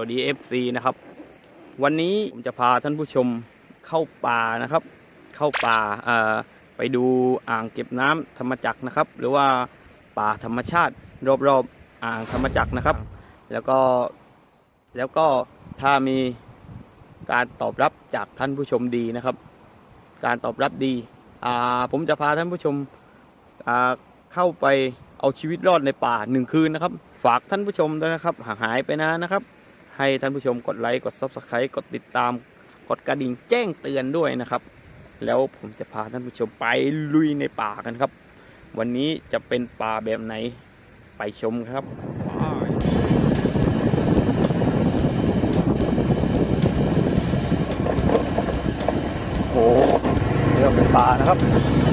วัสดี FC นะครับ วันนี้ผมจะพาท่านผู้ชมเข้าป่านะครับ เข้าป่าไปดูอ่างเก็บน้ำธรรมจักรนะครับ หรือว่าป่าธรรมชาติรอบๆอ่างธรรมจักรนะครับ แล้วก็แล้วก็ถ้ามีการตอบรับจากท่านผู้ชมดีนะครับ การตอบรับดีผมจะพาท่านผู้ชมเข้าไปเอาชีวิตรอดในป่าหนึ่งคืนนะครับ ฝากท่านผู้ชมด้วยนะครับหางหายไปนานนะครับ ให้ท่านผู้ชมกดไลค์กด Subscribe กดติดตาม กดกระดิ่งแจ้งเตือนด้วยนะครับ แล้วผมจะพาท่านผู้ชมไปลุยในป่ากันครับ วันนี้จะเป็นป่าแบบไหนไปชมครับโอ้โหนี่ก็เป็นป่านะครับ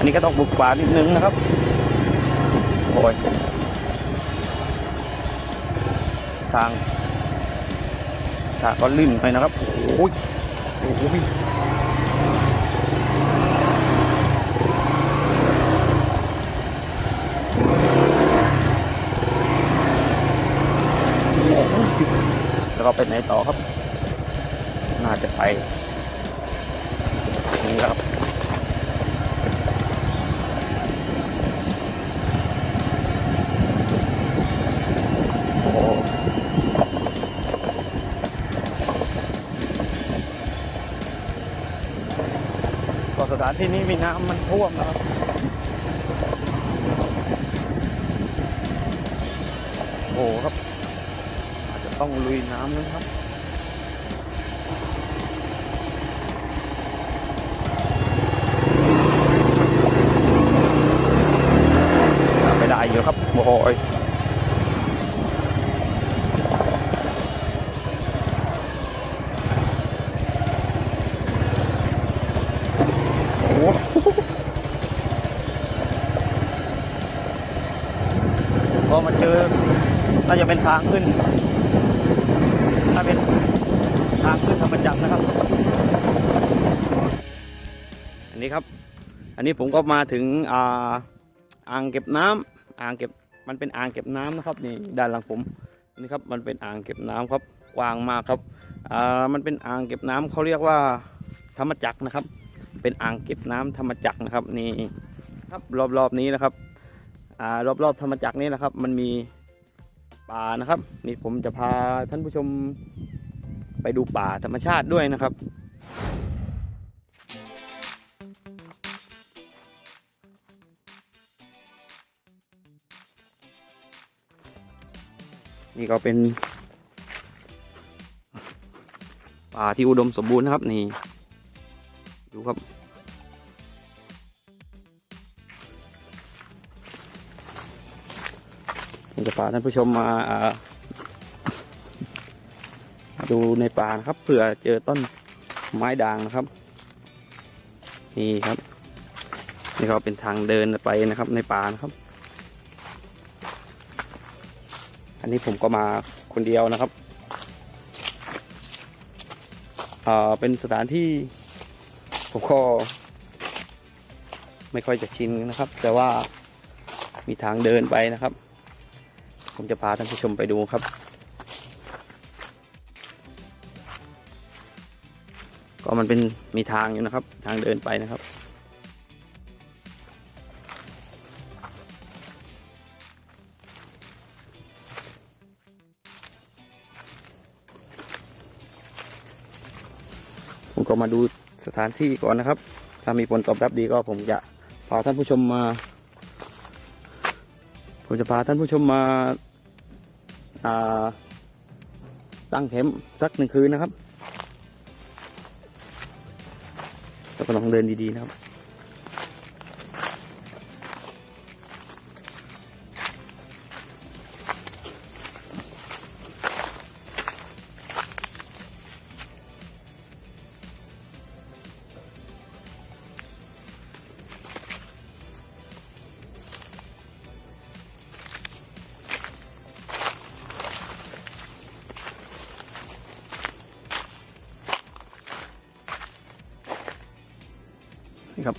อันนี้ก็ต้องบุกป่านิดนึงนะครับ โอ้ย ทาง ทางก็ลื่นไปนะครับ โอ้ย โอ้ยแล้วก็ไปไหนต่อครับ น่าจะไป สถานที่นี้มีน้ำมันท่วมนะครับโอ้โหครับ อาจจะต้องลุยน้ำนะครับ มาเจอน่าจะเป็นทางขึ้น ถ้าเป็นทางขึ้นธรรมจักรนะครับ อันนี้ครับ อันนี้ผมก็มาถึงอ่าอ่างเก็บน้ำอ่างเก็บมันเป็นอ่างเก็บน้ำนะครับนี่ด้านหลังผมนี่ครับมันเป็นอ่างเก็บน้ำครับกว้างมากครับอ่ามันเป็นอ่างเก็บน้ำเขาเรียกว่าธรรมจักรนะครับ เป็นอ่างเก็บน้ำธรรมจักรนะครับนี่ครับรอบๆนี้นะครับ อ่ารอบๆธรรมจักรนี้นะครับ มันมีป่านะครับ นี่ผมจะพาท่านผู้ชมไปดูป่าธรรมชาติด้วยนะครับนี่ก็เป็นป่าที่อุดมสมบูรณ์นะครับ นี่ ดูครับ ผมจะพาท่านผู้ชมมาดูในป่านะครับเผื่อเจอต้นไม้ด่างนะครับ นี่ครับ นี่ก็เป็นทางเดินไปนะครับ ในป่านะครับ อันนี้ผมก็มาคนเดียวนะครับอ่าเป็นสถานที่ผมก็ไม่ค่อยจะชินนะครับ แต่ว่ามีทางเดินไปนะครับ ผมจะพาท่านผู้ชมไปดูครับ ก็มันเป็นมีทางอยู่นะครับ ทางเดินไปนะครับ ผมก็มาดูสถานที่ก่อนนะครับ ถ้ามีผลตอบรับดีก็ผมจะพาท่านผู้ชมมาผมจะพาท่านผู้ชมมาอ่า ตั้งแคมป์สักหนึ่งคืนนะครับแล้วก็ลองเดินดีๆนะครับ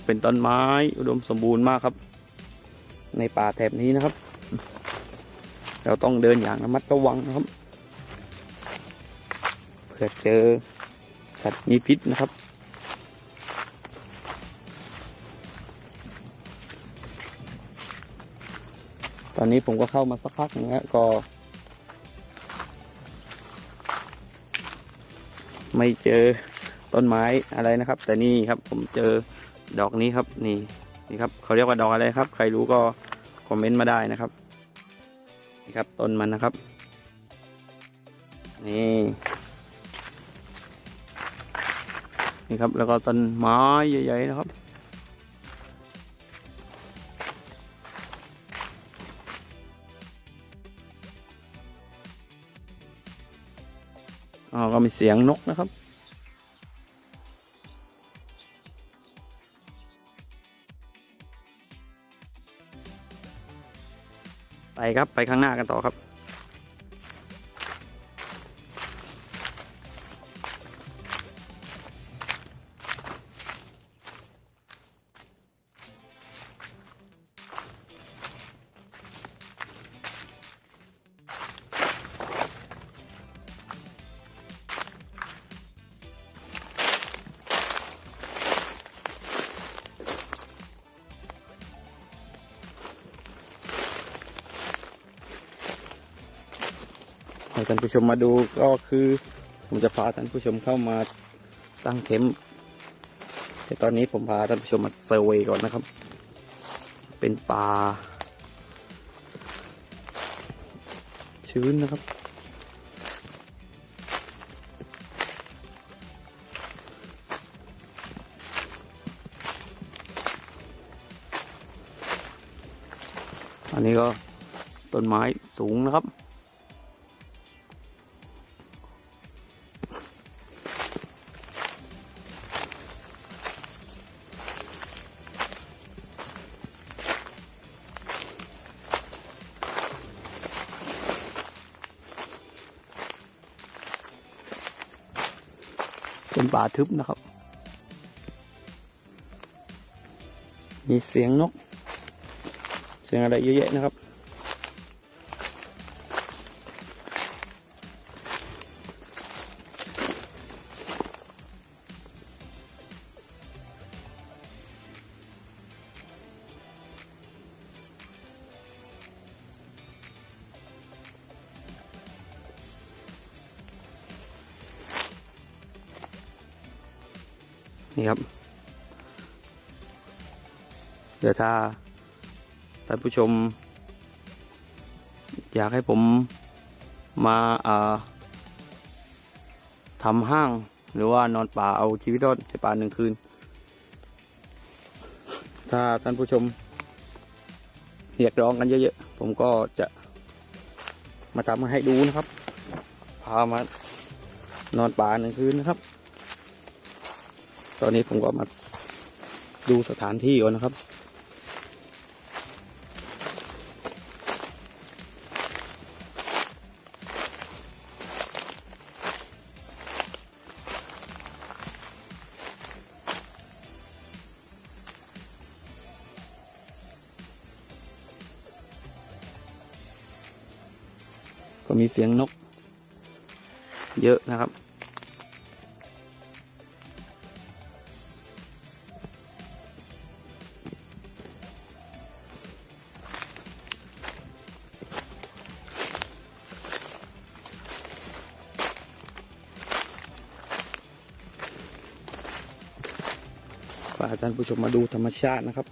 เป็นต้นไม้ อุดมสมบูรณ์มากครับ ในป่าแถบนี้นะครับ เราต้องเดินอย่างระมัดระวังนะครับเผื่อเจอสัตว์มีพิษนะครับ ตอนนี้ผมก็เข้ามาสักพักนึงแล้วก็ไม่เจอต้นไม้อะไรนะครับ แต่นี่ครับผมเจอ ดอกนี้ครับนี่นี่ครับเขาเรียกว่าดอกอะไรครับ ใครรู้ก็คอมเมนต์มาได้นะครับนี่ครับต้นมันนะครับ นี่นี่ครับแล้วก็ต้นไม้ใหญ่ๆนะครับอ๋อก็มีเสียงนกนะครับ ครับไปข้างหน้ากันต่อครับ ให้ท่านผู้ชมมาดูก็คือ ผมจะพาท่านผู้ชมเข้ามาตั้งเข็มแต่ตอนนี้ผมพาท่านผู้ชมมาเซอร์เวย์ก่อนนะครับ เป็นป่าชื้นนะครับ อันนี้ก็ต้นไม้สูงนะครับ เป็นป่าทึบนะครับ มีเสียงนก เสียงอะไรเยอะแยะนะครับ นี่ครับ เดี๋ยวถ้าท่านผู้ชม อยากให้ผมมาทำห้าง หรือว่านอนป่าเอาชีวิตรอดในป่าหนึ่งคืน ถ้าท่านผู้ชมเรียกร้องกันเยอะๆ ผมก็จะมาทำให้ดูนะครับ พามานอนป่าหนึ่งคืนนะครับ ตอนนี้ผมก็มาดูสถานที่ก่อนนะครับ ก็มีเสียงนก เยอะนะครับ พาท่านผู้ชมมาดูธรรมชาตินะครับ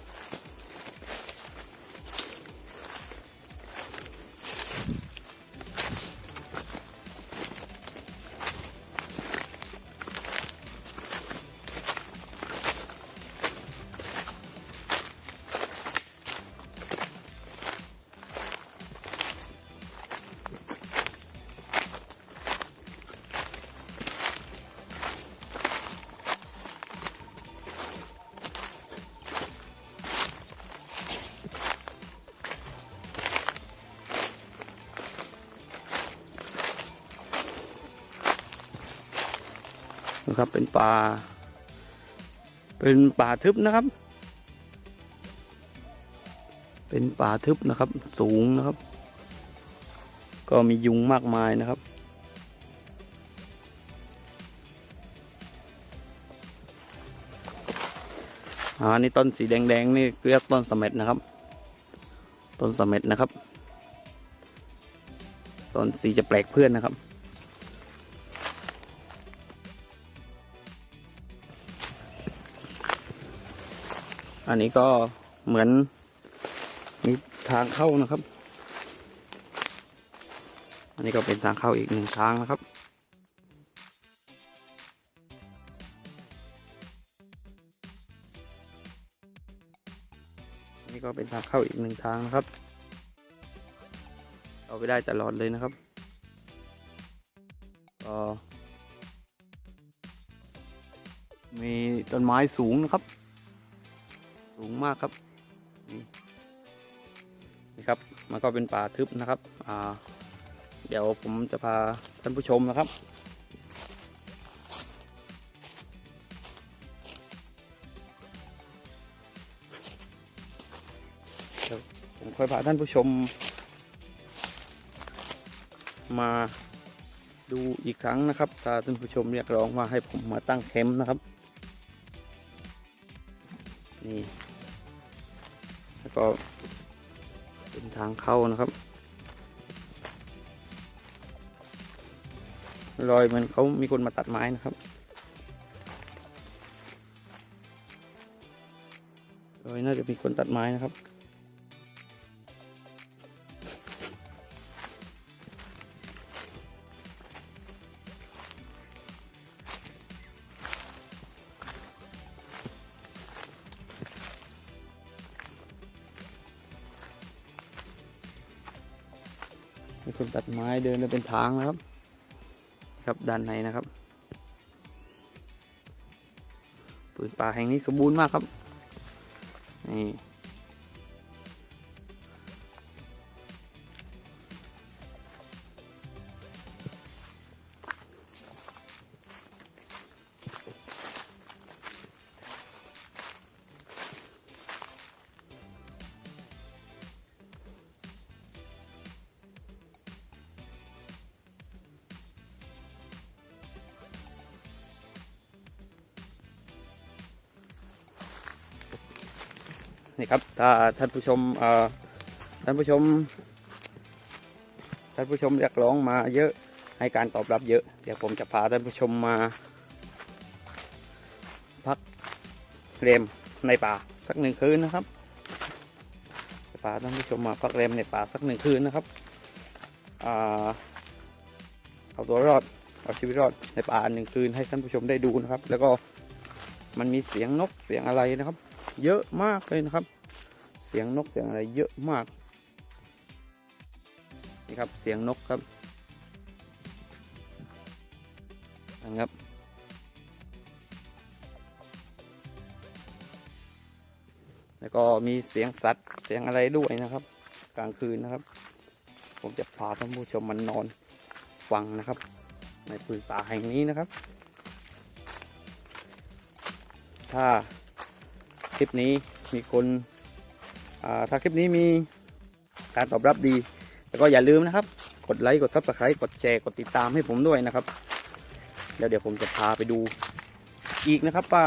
นะครับ เป็นป่า เป็นป่าทึบนะครับ เป็นป่าทึบนะครับ สูงนะครับ ก็มียุงมากมายนะครับอ่านี่ต้นสีแดงๆนี่เรียกต้นสะเม็ดนะครับ ต้นสะเม็ดนะครับ ต้นสีจะแปลกเพื่อนนะครับ อันนี้ก็เหมือนมีทางเข้านะครับ อันนี้ก็เป็นทางเข้าอีกหนึ่งทางนะครับ อันนี้ก็เป็นทางเข้าอีกหนึ่งทางนะครับเอาไปได้ตลอดเลยนะครับก็มีต้นไม้สูงนะครับ สูงมากครับนี่นี่ครับมันก็เป็นป่าทึบนะครับอ่าเดี๋ยวผมจะพาท่านผู้ชมนะครับเดี๋ยวผมค่อยพาท่านผู้ชม มาดูอีกครั้งนะครับถ้าท่านผู้ชมเรียกร้องว่าให้ผมมาตั้งแคมป์นะครับนี่ แล้วก็เป็นทางเข้านะครับรอยเหมันเขามีคนมาตัดไม้นะครับรอยน่าจะมีคนตัดไม้นะครับ มีคนตัดไม้เดินเดินเป็นทางนะครับ ครับด้านในนะครับปืนป่าแห่งนี้สมบูรณ์มากครับนี่ นี่ครับถ้าท่านผู้ชมท่านผู้ชม ท่านผู้ชมเรียกร้องมาเยอะให้การตอบรับเยอะ เดี๋ยวผมจะพาท่านผู้ชมมา พักเรมในป่าสักหนึ่งคืนนะครับจะพาท่านผู้ชมมาพักเรมในป่าสักหนึ่งคืนนะครับอเอาตัวรอดเอาชีวิตรอดในป่าหนึ่งคืนให้ท่านผู้ชมได้ดูนะครับ แล้วก็มันมีเสียงนกเสียงอะไรนะครับ เยอะมากเลยนะครับ เสียงนกเสียงอะไรเยอะมาก นี่ครับเสียงนกครับนะครับแล้วก็มีเสียงสัตว์เสียงอะไรด้วยนะครับ กลางคืนนะครับ ผมจะพาท่านผู้ชมมันนอนฟังนะครับ ในปืนป่าแห่งนี้นะครับ ถ้า ลิปนี้มีคนถ้าคลิปนี้มีการตอบรับดี แล้วก็อย่าลืมนะครับ กดไลค์กดซับสไครต์กดแชร์กดติดตามให้ผมด้วยนะครับแล้วเดี๋ยวผมจะพาไปดูอีกนะครับว่า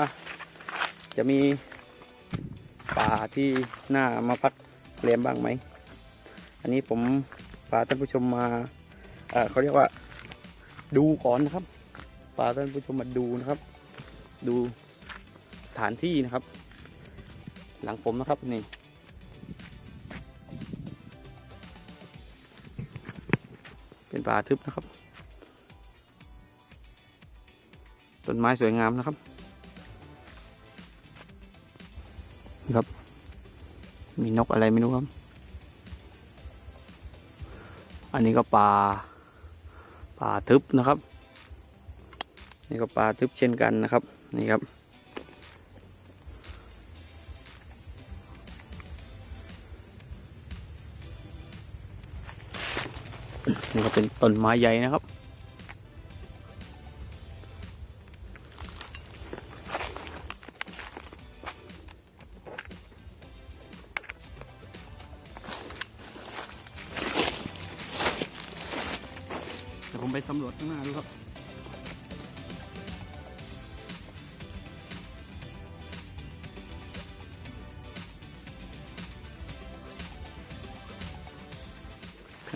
จะมีป่าที่น่ามาพักเรียมบ้างไหม อันนี้ผมพาท่านผู้ชมมาเเขาเรียกว่า ดูก่อนนะครับพาท่านผู้ชมมาดูนะครับ ดูสถานที่นะครับ หลังผมนะครับนี่เป็นป่าทึบนะครับต้นไม้สวยงามนะครับนี่ครับ มีนกอะไรไม่รู้ครับ อันนี้ก็ป่าป่าทึบนะครับ นี่ก็ป่าทึบเช่นกันนะครับ นี่ครับ นี่ก็เป็นต้นไม้ใหญ่นะครับ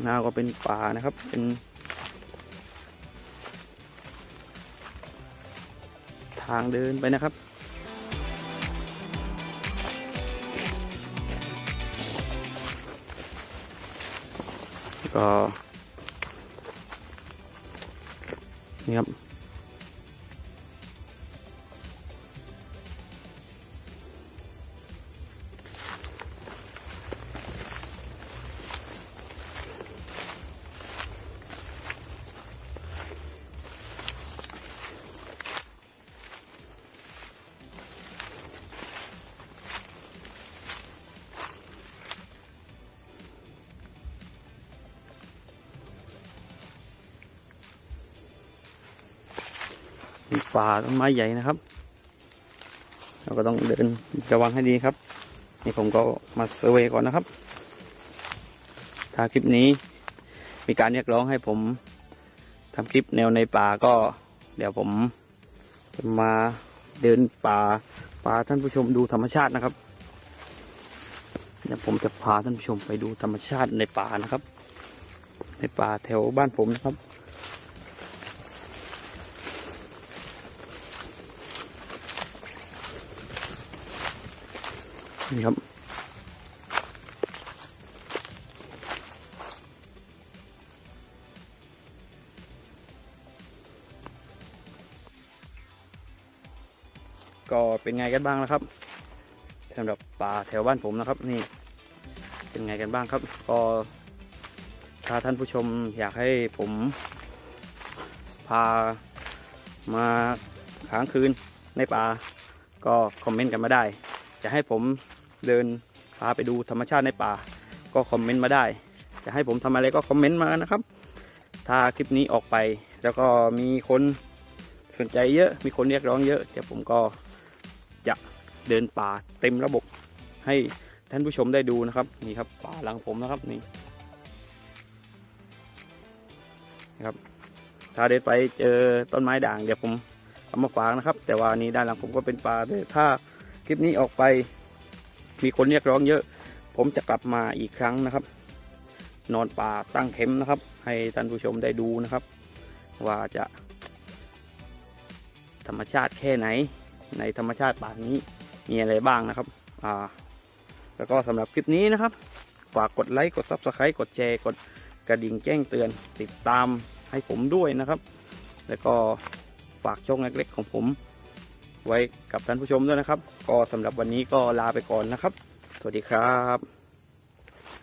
น้าก็เป็นป่านะครับ เป็นทางเดินไปนะครับก็นี่ครับีป่าต้นไม้ใหญ่นะครับ เราก็ต้องเดินระวังให้ดีครับ นี่ผมก็มาเซอร์เวยก่อนนะครับ ถ้าคลิปนี้มีการเรียกร้องให้ผมทำคลิปแนวในป่าก็ เดี๋ยวผมจะมาเดินป่าป่าท่านผู้ชมดูธรรมชาตินะครับเดี๋ยวผมจะพาท่านผู้ชมไปดูธรรมชาติในป่านะครับ ในป่าแถวบ้านผมนะครับ นี่ครับ ก็เป็นไงกันบ้างนะครับสำหรับป่าแถวบ้านผมนะครับนี่ เป็นไงกันบ้างครับ ก็ถ้าท่านผู้ชมอยากให้ผมพามาค้างคืนในป่าก็คอมเมนต์กันมาได้ จะให้ผม เดินพาไปดูธรรมชาติในป่า ก็คอมเมนต์มาได้ จะให้ผมทำอะไรก็คอมเมนต์มานะครับ ถ้าคลิปนี้ออกไป แล้วก็มีคนสนใจเยอะมีคนเรียกร้องเยอะเดี๋ยวผมก็จะเดินป่าเต็มระบบให้ท่านผู้ชมได้ดูนะครับนี่ครับป่าหลังผมนะครับนี่นะครับ ถ้าเดินไปเจอต้นไม้ด่างเดี๋ยวผมเอามาฝากนะครับ แต่ว่านี่ด้านหลังผมก็เป็นป่าด้วยถ้าคลิปนี้ออกไป มีคนเรียกร้องเยอะ ผมจะกลับมาอีกครั้งนะครับ นอนป่าตั้งเข็มนะครับ ให้ท่านผู้ชมได้ดูนะครับ ว่าจะ ธรรมชาติแค่ไหน ในธรรมชาติป่านี้มีอะไรบ้างนะครับ อ่า แล้วก็สำหรับคลิปนี้นะครับฝากกดไลค์กดซับสไครต์กดแชร์กดกระดิ่งแจ้งเตือนติดตามให้ผมด้วยนะครับ แล้วก็ฝากช่องเล็กๆของผมไว้กับท่านผู้ชมด้วยนะครับ ก็สำหรับวันนี้ก็ลาไปก่อนนะครับ สวัสดีครับ